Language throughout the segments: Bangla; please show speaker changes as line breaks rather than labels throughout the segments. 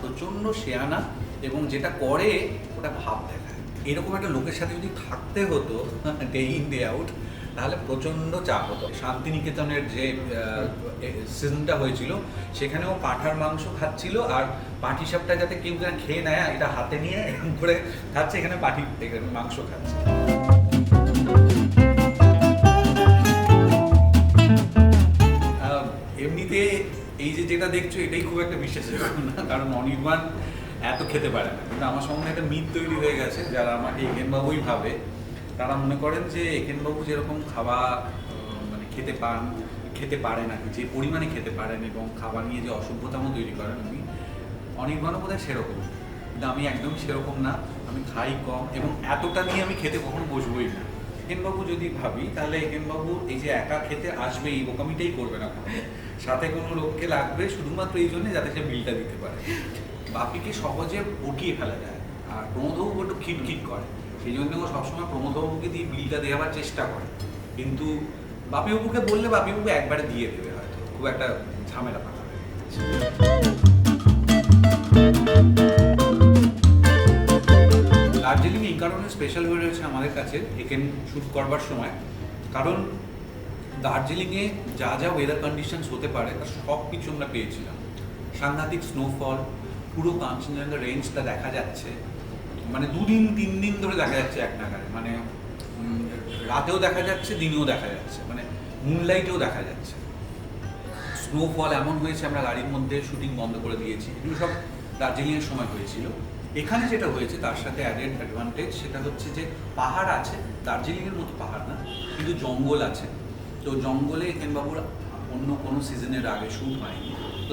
প্রচণ্ড শেয়ানা এবং যেটা করে ওটা ভাব দেখায়। এরকম একটা লোকের সাথে যদি থাকতে হতো ডে ইন ডে আউট তাহলে প্রচণ্ড চাপ হতো। শান্তিনিকেতনের যে সিজনটা হয়েছিল, সেখানেও পাঠার মাংস খাচ্ছিল আর পাটি সাপটা যাতে কেউ যেন খেয়ে নেয়, এটা হাতে নিয়ে এরকম করে খাচ্ছে, এখানে পাটি মাংস খাচ্ছে। যেটা দেখছ এটাই খুব একটা বিশ্বাসযোগ্য না কারণ অনির্বাণ এত খেতে পারে না। কিন্তু আমার সঙ্গে একটা মিথ তৈরি হয়ে গেছে যারা আমাকে একেনবাবুই ভাবে। তারা মনে করেন যে একেনবাবু যেরকম খাওয়া মানে খেতে পান খেতে পারে কি, যে পরিমাণে খেতে পারেন এবং খাবার নিয়ে যে অসভ্যতাম তৈরি করেন উনি অনির্বাণও বোধহয় সেরকম। কিন্তু আমি একদমই সেরকম না আমি খাই কম এবং এতটা নিয়ে আমি খেতে কখনো বসবোই না। একেনবাবু যদি ভাবি তাহলে একেনবাবু এই যে একা খেতে আসবে এই বোকামিটাই করবে না। সাথে কোনো লোককে লাগবে শুধুমাত্র এই জন্য যাতে সে বিলটা দিতে পারে। বাপিকে সহজে পটিয়ে ফেলা যায়। আর প্রমোদবাবু একটু খিটখিট করে। সেই জন্য ও সবসময় প্রমোদবাবুকে দিয়ে বিলটা দেওয়ার চেষ্টা করে। কিন্তু বাপিবাবুকে বললে বাপিবাবু একবারে দিয়ে দেবে হয়তো। খুব একটা ঝামেলা পাঠাবে দার্জিলিং এই কারণে স্পেশাল হয়ে রয়েছে আমাদের কাছে। এখানে শ্যুট করবার সময়। কারণ দার্জিলিংয়ে যা যা ওয়েদার কন্ডিশনস হতে পারে, তার সব কিছু আমরা পেয়েছিলাম। সাংঘাতিক স্নোফল পুরো কাঞ্চনজঙ্ঘা রেঞ্জটা দেখা যাচ্ছে। মানে দুদিন, তিন দিন ধরে দেখা যাচ্ছে এক নাগারে। মানে রাতেও দেখা যাচ্ছে, দিনেও দেখা যাচ্ছে। মানে মুনলাইটেও দেখা যাচ্ছে। স্নোফল এমন হয়েছে, আমরা গাড়ির মধ্যে শুটিং বন্ধ করে দিয়েছি। এগুলো সব দার্জিলিংয়ের সময় হয়েছিল। এখানে যেটা হয়েছে, তার সাথে অ্যাডেড অ্যাডভান্টেজ সেটা হচ্ছে যে পাহাড় আছে, দার্জিলিংয়ের মতো পাহাড় না, কিন্তু জঙ্গল আছে। তো জঙ্গলে একেনবাবুর অন্য কোনো সিজনের আগে শুট হয়নি। তো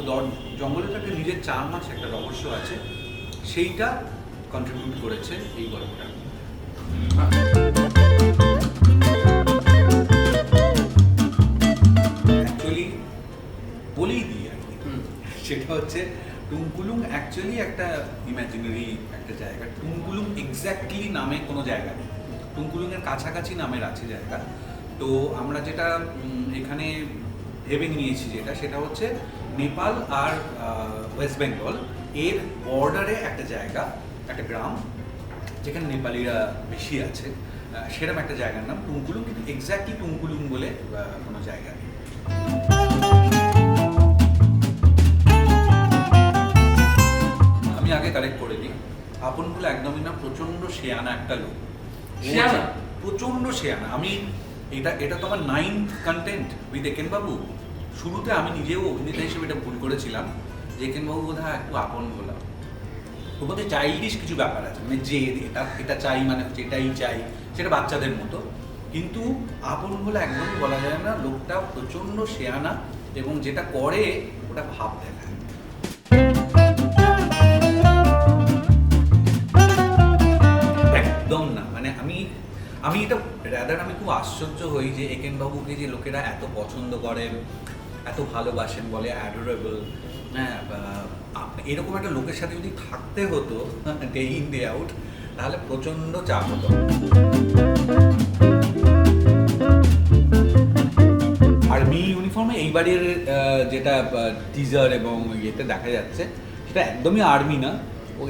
জঙ্গলের তো একটা নিজের চার মাস একটা রহস্য আছে সেইটা কন্ট্রিবিউট করেছে এই গল্পটা। অ্যাকচুয়ালি বলেই দিই আর কি। সেটা হচ্ছে টুমকুলুং অ্যাকচুয়ালি একটা ইমাজিনারি একটা জায়গা। টুমকুলুং এক্স্যাক্টলি নামে কোনো জায়গা নেই। টুমকুলুংয়ের কাছাকাছি নামের আছে জায়গা। তো আমরা যেটা এখানে ভেবে নিয়েছি যেটা সেটা হচ্ছে নেপাল আর ওয়েস্ট বেঙ্গল এর বর্ডারে একটা জায়গা একটা গ্রাম যেখানে নেপালিরা বেশি আছে। সেরকম একটা জায়গার নাম টুমকুলুং কিন্তু এক্স্যাক্টলি টুমকুলুং বলে কোনো জায়গা নেই। আমি আগে কারেক্ট করে দিই। আপন বলে একদমই না প্রচণ্ড শেয়ানা একটা লোক।
শেয়ানা?
প্রচণ্ড শেয়ানা। আমি এটা এটা তো আমার ninth content with Eken Babu শুরুতে আমি নিজেও অভিনেতা হিসেবে এটা ভুল করেছিলাম, যে একেন বাবু বোধ হয় একটু আপন বলা ওর মধ্যে চাইল্ডিশ কিছু ব্যাপার আছে মানে যে এটা এটা চাই মানে হচ্ছে এটাই চাই, সেটা বাচ্চাদের মতো। কিন্তু আপন বলে একদমই বলা যায় না, লোকটা প্রচণ্ড শেয়ানা এবং যেটা করে ওটা ভাব দেখায়। আশ্চর্য হই যে একেন বাবুকে যে লোকেরা এত পছন্দ করেন, এত ভালোবাসেন বলে অ্যাডোরেবল হ্যাঁ এরকম একটা লোকের সাথে যদি থাকতে হতো ডে ইন ডে আউট তাহলে প্রচণ্ড চাপ হতো। আর্মি ইউনিফর্মে এইবারের যেটা টিজার এবং ইয়েতে দেখা যাচ্ছে, সেটা একদমই আর্মি না।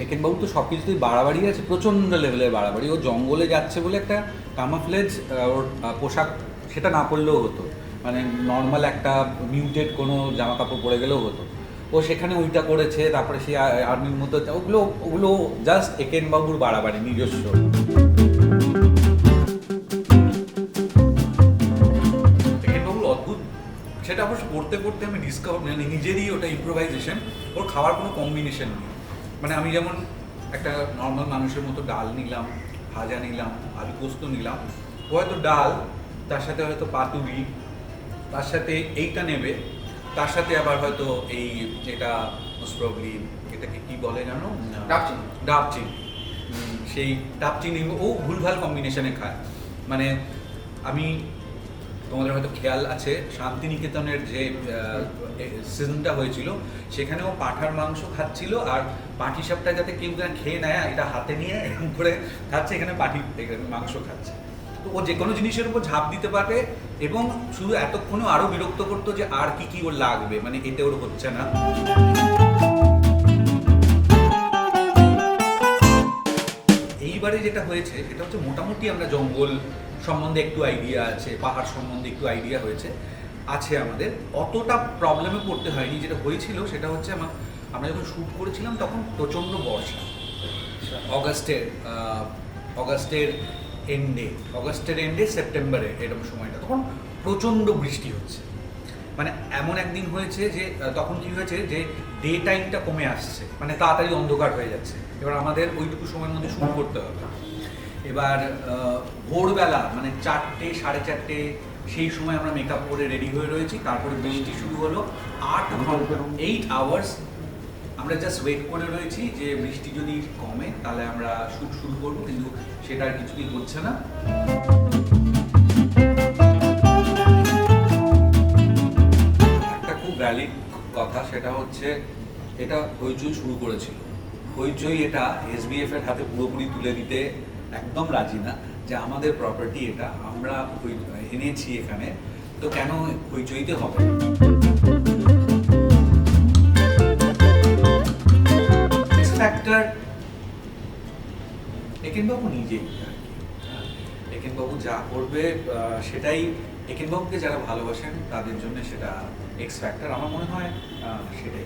একেনবাবু তো সব কিছুতেই বাড়াবাড়ি আছে, প্রচণ্ড লেভেলের বাড়াবাড়ি। ও জঙ্গলে যাচ্ছে বলে একটা কামাফ্লেজ ওর পোশাক সেটা না পরলেও হতো। মানে নর্মাল একটা মিউটেড কোনো জামা কাপড় পরে গেলেও হতো। ও সেখানে ওইটা করেছে, তারপরে সে আর্মির মতো, ওগুলো ওগুলো জাস্ট একেনবাবুর বাড়াবাড়ি, নিজস্ব। অদ্ভুত, সেটা অবশ্য করতে করতে আমি ডিসকভার মানে নিজেরই ওটা ইম্প্রোভাইজেশন ওর খাওয়ার কোনো কম্বিনেশন নেই। মানে আমি যেমন একটা নর্মাল মানুষের মতো ডাল নিলাম ভাজা নিলাম আলু পোস্ত নিলাম হয়তো ডাল তার সাথে হয়তো পাতুরি তার সাথে এইটা নেবে তার সাথে আবার হয়তো এই যেটা মোস্ট প্রবলি এটাকে কি বলে জানো?
ডাবচিনি।
ডাবচিনি সেই ডাবচিনি ও ভুলভাল কম্বিনেশনে খায়। মানে আমি তোমাদের হয়তো খেয়াল আছে শান্তিনিকেতনের যে সিজনটা হয়েছিল, সেখানেও পাঠার মাংস খাচ্ছিল, আর পাঠি সাপটা যাতে কেউ যেন খেয়ে নেয়, এটা হাতে নিয়ে এরকম করে খাচ্ছে, এখানে পাঠি মাংস খাচ্ছে। তো ও যে কোনো জিনিসের উপর ঝাঁপ দিতে পারে এবং শুধু এতক্ষণও আরও বিরক্ত করতো যে আর কি কি ওর লাগবে মানে এতে ওর হচ্ছে না। এইবারে যেটা হয়েছে এটা হচ্ছে মোটামুটি আমরা জঙ্গল সম্বন্ধে একটু আইডিয়া আছে, পাহাড় সম্বন্ধে একটু আইডিয়া হয়েছে। আছে আমাদের। অতটা প্রবলেমে পড়তে হয়নি। যেটা হয়েছিল সেটা হচ্ছে আমার, আমরা যখন শ্যুট করেছিলাম তখন প্রচণ্ড বর্ষা। অগাস্টের অগাস্টের এন্ডে অগাস্টের এন্ডে সেপ্টেম্বরে এরকম সময়টা। তখন প্রচণ্ড বৃষ্টি হচ্ছে। মানে এমন একদিন হয়েছে যে তখন কি হয়েছে যে ডে টাইমটা কমে আসছে। মানে তাড়াতাড়ি অন্ধকার হয়ে যাচ্ছে। এবার আমাদের ওইটুকু সময়ের মধ্যে শুরু করতে হবে। এবার ভোরবেলা মানে চারটে, সাড়ে চারটে সেই সময় আমরা মেকআপ করে রেডি হয়ে রয়েছি। তারপরে বৃষ্টি শুরু হলো। আট ঘণ্টা এইট আওয়ার্স আমরা জাস্ট ওয়েট করে রয়েছি যে বৃষ্টি যদি কমে তাহলে আমরা শুট শুরু করব। কিন্তু সেটা আর কিছুই হচ্ছে না। একটা খুব ভ্যালিড কথা সেটা হচ্ছে এটা হইচই শুরু করেছিল। হইচই এটা এসবিএফ এর হাতে পুরোপুরি তুলে দিতে একদম রাজি না যে আমাদের প্রপার্টি এটা। আমরা এনেছি এখানে তো কেন হইচইতে হবে? একেনবাবু। হ্যাঁ, একেনবাবু যা করবে সেটাই একেনবাবুকে যারা ভালোবাসেন তাদের জন্য সেটা এক্স ফ্যাক্টর আমার মনে হয় সেটাই।